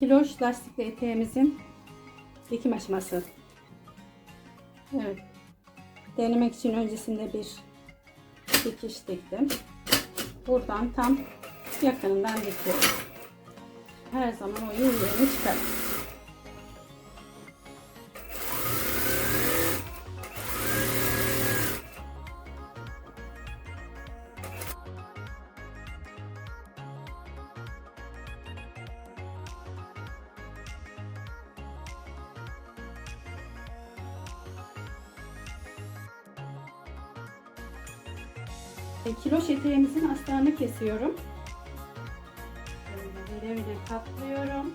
Kiloş lastikli eteğimizin dikim aşaması. Evet. Denemek için öncesinde bir dikiş diktim. Buradan tam yakınından dikiyorum. Her zaman o çıkar. E, Kiloş eteğimizin astarını kesiyorum. Böyle vire vire katlıyorum.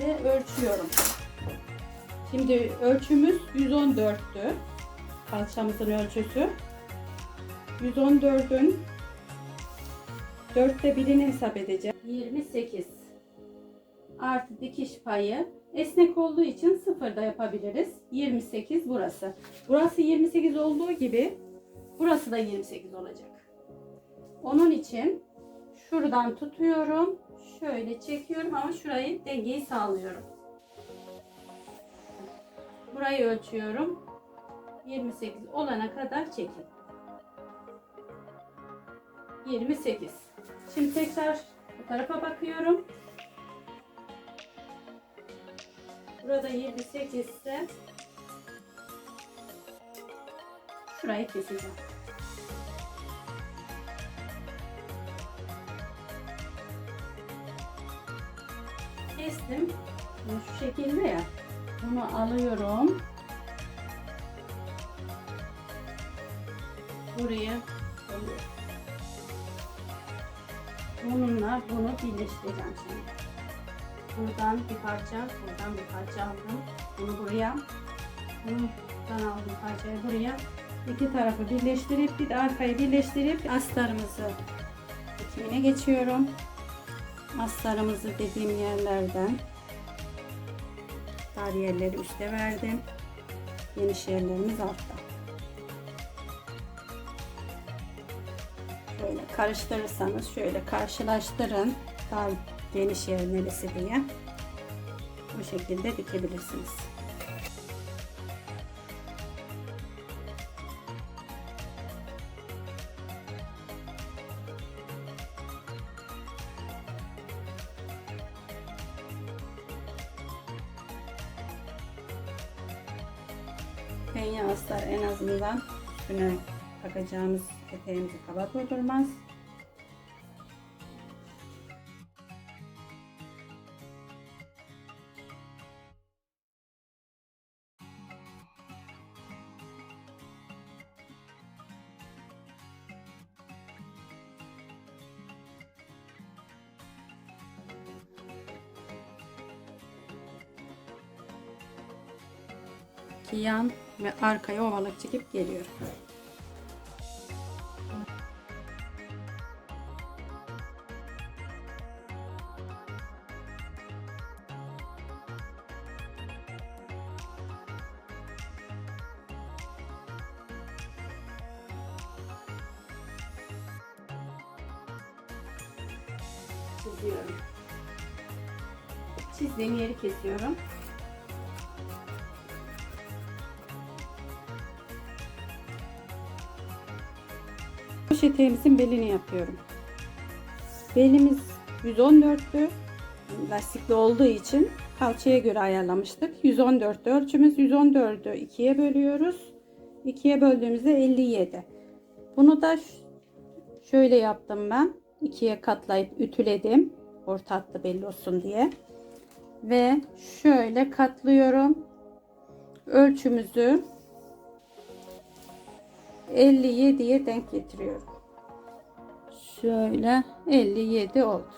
Ve ölçüyorum. Şimdi ölçümüz 114'tü. Kalçamızın ölçüsü. 114'ün 4'te birini hesap edeceğim. 28 artı dikiş payı esnek olduğu için sıfırda yapabiliriz. 28 burası. Burası 28 olduğu gibi Burası da 28 olacak. Onun için şuradan tutuyorum. Şöyle çekiyorum ama şurayı dengeyi sağlıyorum. Burayı ölçüyorum. 28 olana kadar çekin. 28. Şimdi tekrar bu tarafa bakıyorum. Burada 28 ise şurayı keseceğim. Kestim. Bunu şu şekilde ya. Bunu alıyorum. Buraya. Bununla bunu birleştireceğim şimdi. Buradan bir parça, buradan bir parça aldım. Bunu buraya, buradan aldım parçayı buraya. İki tarafı birleştirip bir de arkayı birleştirip astarımızı dikimine geçiyorum. Astarımızı dediğim yerlerden dar yerleri üste verdim. Geniş yerlerimiz altta. Şöyle karıştırırsanız şöyle karşılaştırın. Dar geniş yer neresi diye. Bu şekilde dikebilirsiniz. Takacağımız eteğimizi kaba doldurmaz. İki yan ve arkaya ovalık çekip geliyorum. Çiziyorum. Çizdiğim yeri kesiyorum. Kuş eteğimizin belini yapıyorum. Belimiz 114'tü. Lastikli olduğu için kalçaya göre ayarlamıştık. 114 ölçümüz 114'ü ikiye bölüyoruz. İkiye böldüğümüzde 57. Bunu da şöyle yaptım ben. İkiye katlayıp ütüledim. Orta hattı belli olsun diye. Ve şöyle katlıyorum. Ölçümüzü 57'ye denk getiriyorum. Şöyle 57 oldu.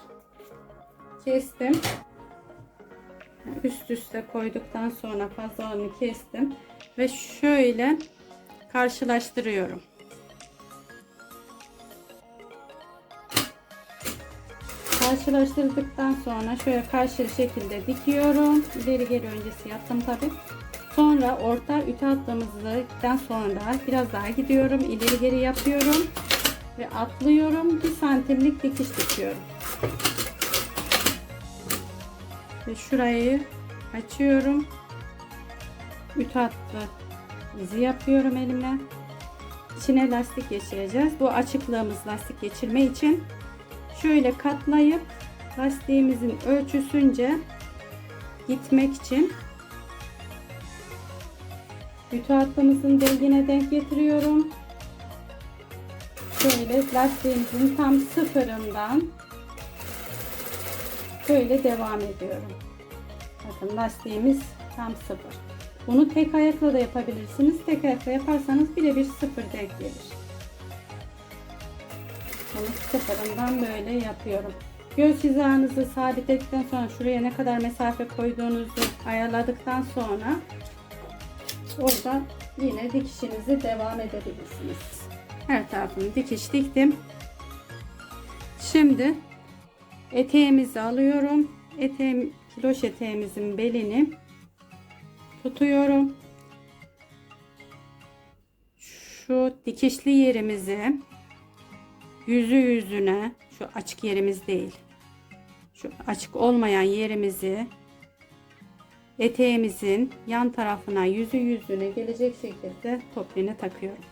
Kestim. Üst üste koyduktan sonra fazlalığını kestim ve şöyle karşılaştırıyorum. Karşılaştırdıktan sonra şöyle karşı şekilde dikiyorum. İleri geri öncesi yaptım tabi. Sonra orta ütü attığımızdan sonra biraz daha gidiyorum. ileri geri yapıyorum. Ve atlıyorum. Bir santimlik dikiş dikiyorum. Ve şurayı açıyorum. Ütü hattı izi yapıyorum elimle. İçine lastik geçireceğiz. Bu açıklığımız lastik geçirme için şöyle katlayıp lastiğimizin ölçüsünce gitmek için ütü hattımızın dengine denk getiriyorum. Şöyle lastiğimizin tam sıfırından böyle devam ediyorum. Bakın lastiğimiz tam sıfır. Bunu tek ayakla da yapabilirsiniz. Tek ayakla yaparsanız birebir sıfır denk gelir. Bunu sıfırından böyle yapıyorum. Göz hizanızı sabitledikten sonra şuraya ne kadar mesafe koyduğunuzu ayarladıktan sonra orada yine dikişinizi devam edebilirsiniz. Her tarafını dikiş diktim. Şimdi eteğimizi alıyorum. Eteğim, kiloş eteğimizin belini tutuyorum. Şu dikişli yerimizi yüzü yüzüne şu açık yerimiz değil. Şu açık olmayan yerimizi eteğimizin yan tarafına yüzü yüzüne gelecek şekilde topliğine takıyorum.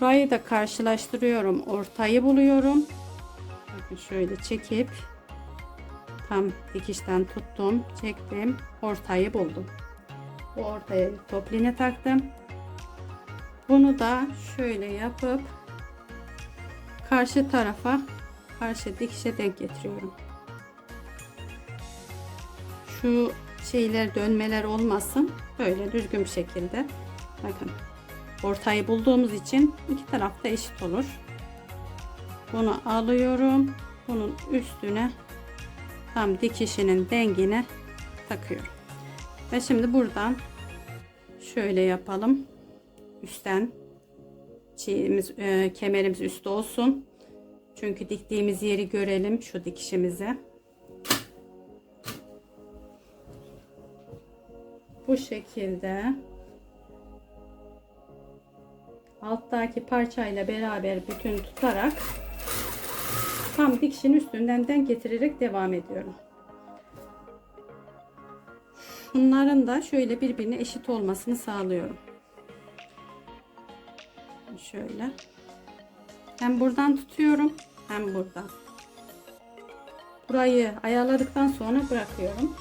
Burayı da karşılaştırıyorum. Ortayı buluyorum. Bakın şöyle çekip tam dikişten tuttum, çektim, ortayı buldum. Bu ortaya topliğine taktım. Bunu da şöyle yapıp karşı tarafa karşı dikişe denk getiriyorum. Şu şeyler dönmeler olmasın. Böyle düzgün bir şekilde. Bakın. Ortayı bulduğumuz için iki tarafta eşit olur. Bunu alıyorum. Bunun üstüne tam dikişinin dengine takıyorum. Ve şimdi buradan şöyle yapalım. Üstten çiğimiz, e, kemerimiz üstte olsun. Çünkü diktiğimiz yeri görelim şu dikişimizi. Bu şekilde alttaki parçayla beraber bütün tutarak tam dikişin üstünden denk getirerek devam ediyorum. Bunların da şöyle birbirine eşit olmasını sağlıyorum. Şöyle. Hem buradan tutuyorum hem buradan. Burayı ayarladıktan sonra bırakıyorum.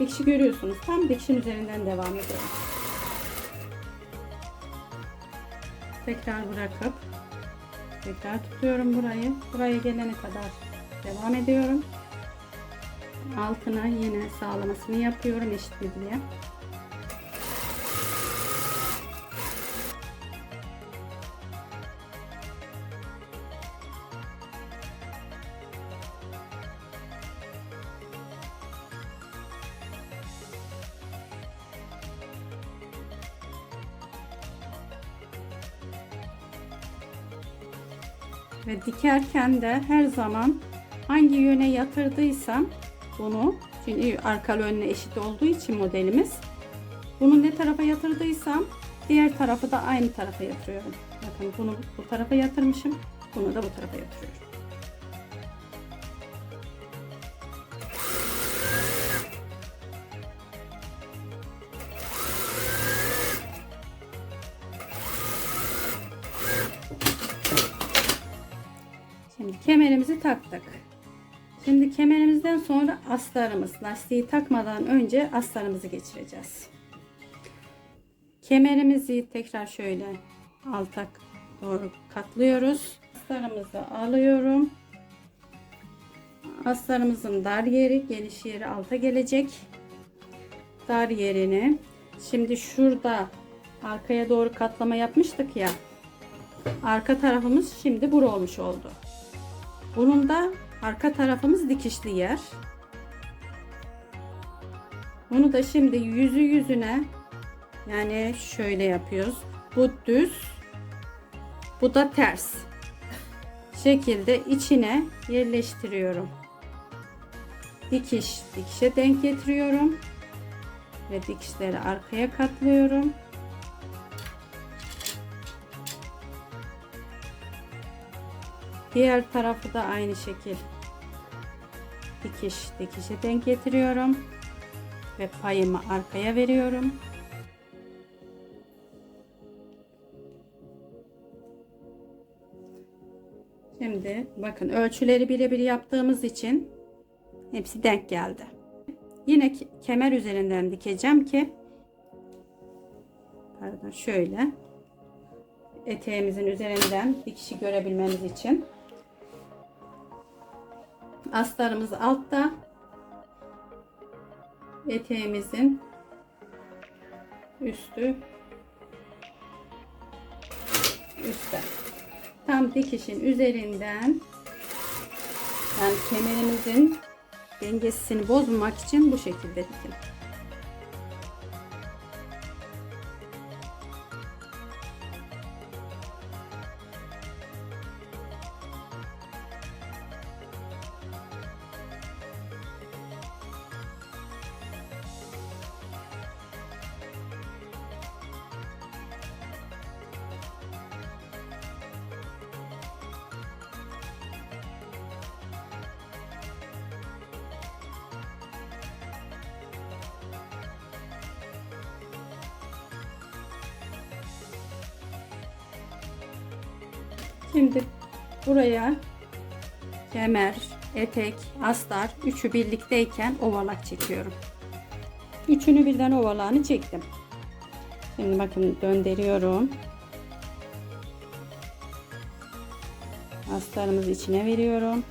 Dikişi görüyorsunuz. Tam dikişin üzerinden devam ediyorum. Tekrar bırakıp tekrar tutuyorum burayı. Buraya gelene kadar devam ediyorum. Altına yine sağlamasını yapıyorum eşitli diye. Ve dikerken de her zaman hangi yöne yatırdıysam bunu çünkü arkalı önüne eşit olduğu için modelimiz bunu ne tarafa yatırdıysam diğer tarafı da aynı tarafa yatırıyorum. Bakın bunu bu tarafa yatırmışım. Bunu da bu tarafa yatırıyorum. Kemerimizi taktık. Şimdi kemerimizden sonra astarımız, lastiği takmadan önce astarımızı geçireceğiz. Kemerimizi tekrar şöyle alta doğru katlıyoruz. Astarımızı alıyorum. Astarımızın dar yeri, geniş yeri alta gelecek. Dar yerini. Şimdi şurada arkaya doğru katlama yapmıştık ya. Arka tarafımız şimdi bura olmuş oldu. Bunun da arka tarafımız dikişli yer. Bunu da şimdi yüzü yüzüne yani şöyle yapıyoruz. Bu düz. Bu da ters. Şekilde içine yerleştiriyorum. Dikiş dikişe denk getiriyorum. Ve dikişleri arkaya katlıyorum. Diğer tarafı da aynı şekil dikiş dikişe denk getiriyorum ve payımı arkaya veriyorum. Şimdi bakın ölçüleri birebir yaptığımız için hepsi denk geldi. Yine ke- kemer üzerinden dikeceğim ki pardon şöyle eteğimizin üzerinden dikişi görebilmemiz için astarımız altta. Eteğimizin üstü. Üstte. Tam dikişin üzerinden yani kemerimizin dengesini bozmamak için bu şekilde dikin. Şimdi buraya kemer, etek, astar üçü birlikteyken ovalak çekiyorum. Üçünü birden ovalağını çektim. Şimdi bakın döndürüyorum. Astarımızı içine veriyorum.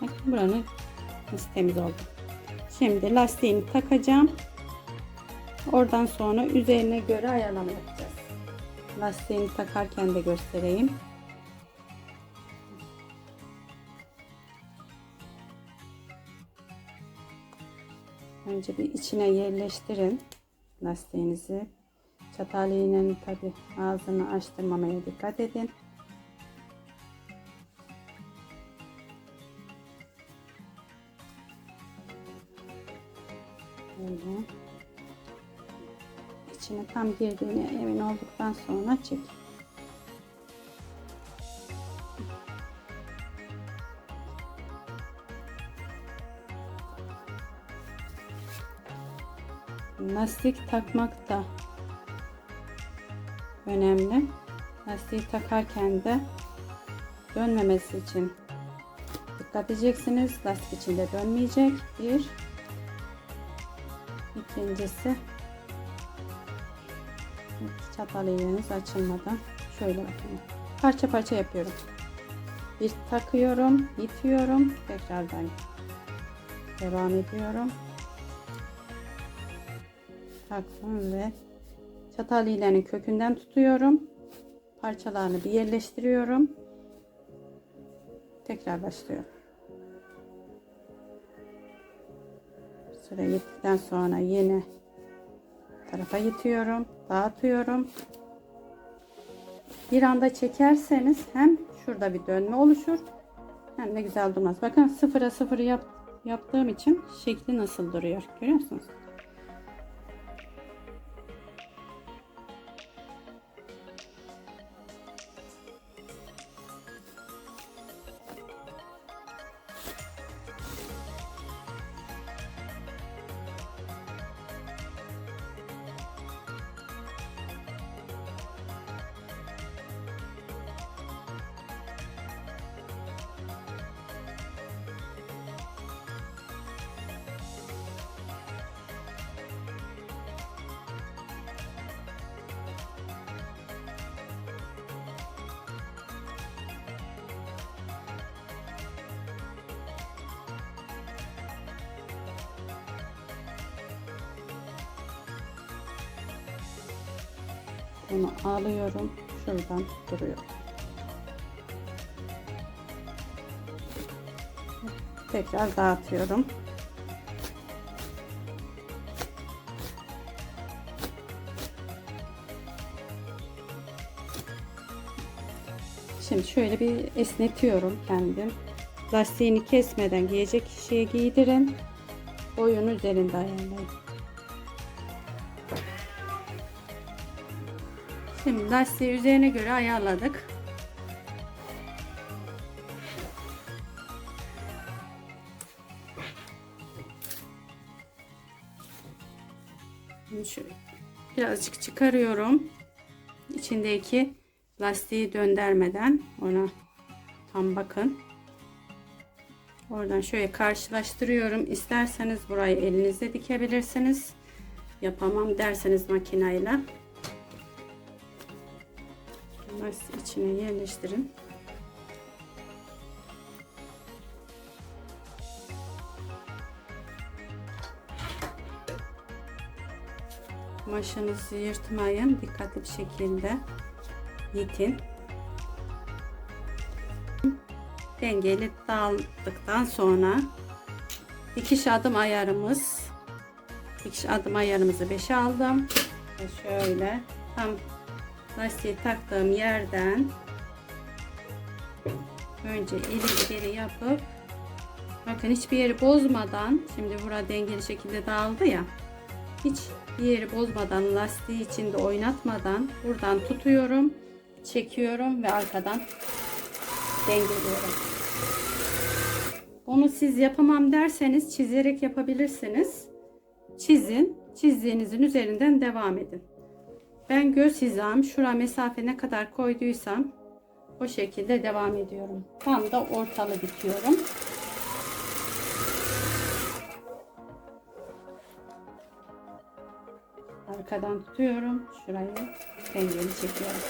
Bakın buranın temiz oldu. Şimdi lastiğini takacağım. Oradan sonra üzerine göre ayarlama yapacağız. Lastiğini takarken de göstereyim. Önce bir içine yerleştirin lastiğinizi. Çatal iğnenin tabi ağzını açtırmamaya dikkat edin. Böyle içine tam girdiğine emin olduktan sonra çek. Lastik takmak da önemli. Lastiği takarken de dönmemesi için dikkat edeceksiniz. Lastik içinde dönmeyecek. Bir. İkincisi çatal iğneniz açılmadan şöyle bakın. Parça parça yapıyorum. Bir takıyorum, itiyorum, tekrardan devam ediyorum. Taktım ve çatal iğnenin kökünden tutuyorum. Parçalarını bir yerleştiriyorum. Tekrar başlıyorum. Sıra gittikten sonra yine tarafa itiyorum, dağıtıyorum. Bir anda çekerseniz hem şurada bir dönme oluşur hem de güzel durmaz. Bakın sıfıra sıfır yap, yaptığım için şekli nasıl duruyor görüyor musunuz? Bunu alıyorum. Şuradan duruyor. Tekrar dağıtıyorum. Şimdi şöyle bir esnetiyorum kendim. Lastiğini kesmeden giyecek kişiye giydirin. Boyun üzerinde ayarlayın. Şimdi lastiği üzerine göre ayarladık. Şimdi şöyle birazcık çıkarıyorum. İçindeki lastiği döndürmeden ona tam bakın. Oradan şöyle karşılaştırıyorum. İsterseniz burayı elinizle dikebilirsiniz. Yapamam derseniz makineyle. Lastiği içine yerleştirin. Maşanızı yırtmayın. Dikkatli bir şekilde yitin. Dengeli dağıldıktan sonra dikiş adım ayarımız dikiş adım ayarımızı 5'e aldım. Şöyle tam lastiği taktığım yerden önce ileri geri yapıp bakın hiçbir yeri bozmadan şimdi burada dengeli şekilde dağıldı ya hiç bir yeri bozmadan lastiği içinde oynatmadan buradan tutuyorum çekiyorum ve arkadan dengeliyorum. Bunu siz yapamam derseniz çizerek yapabilirsiniz. Çizin çizdiğinizin üzerinden devam edin ben göz hizam şura mesafe ne kadar koyduysam o şekilde devam ediyorum. Tam da ortalı bitiyorum. Arkadan tutuyorum. Şurayı dengeli çekiyorum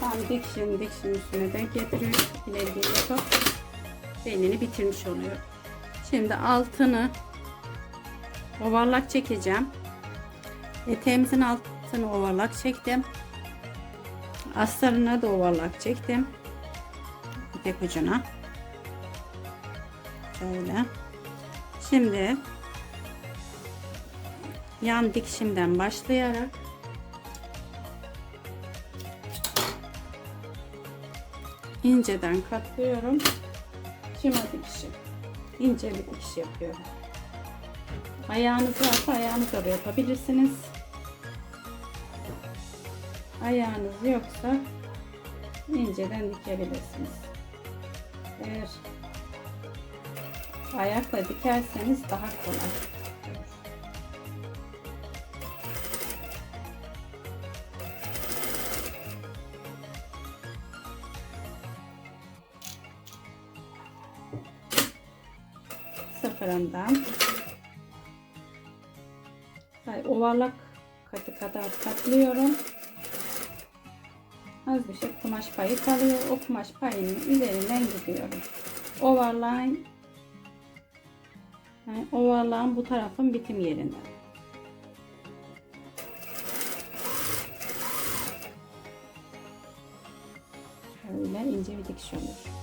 Tam dikişin dikişin üstüne denk getiriyor. İleri geri yapıp belini bitirmiş oluyor. Şimdi altını ovarlak çekeceğim. Eteğimizin altını ovarlak çektim. Astarına da ovarlak çektim. İpek ucuna. Şöyle. Şimdi yan dikişimden başlayarak inceden katlıyorum. Şıma dikişi. İnce bir dikiş yapıyorum. Ayağınız varsa ayağınızla da yapabilirsiniz. Ayağınız yoksa inceden dikebilirsiniz. Eğer ayakla dikerseniz daha kolay. Sıfırından Hayır, ovarlak katı kadar katlıyorum. Az bir şey kumaş payı kalıyor. O kumaş payının üzerinden gidiyorum. Ovarlağın yani ovarlağın bu tarafın bitim yerinden. Şöyle ince bir dikiş olur.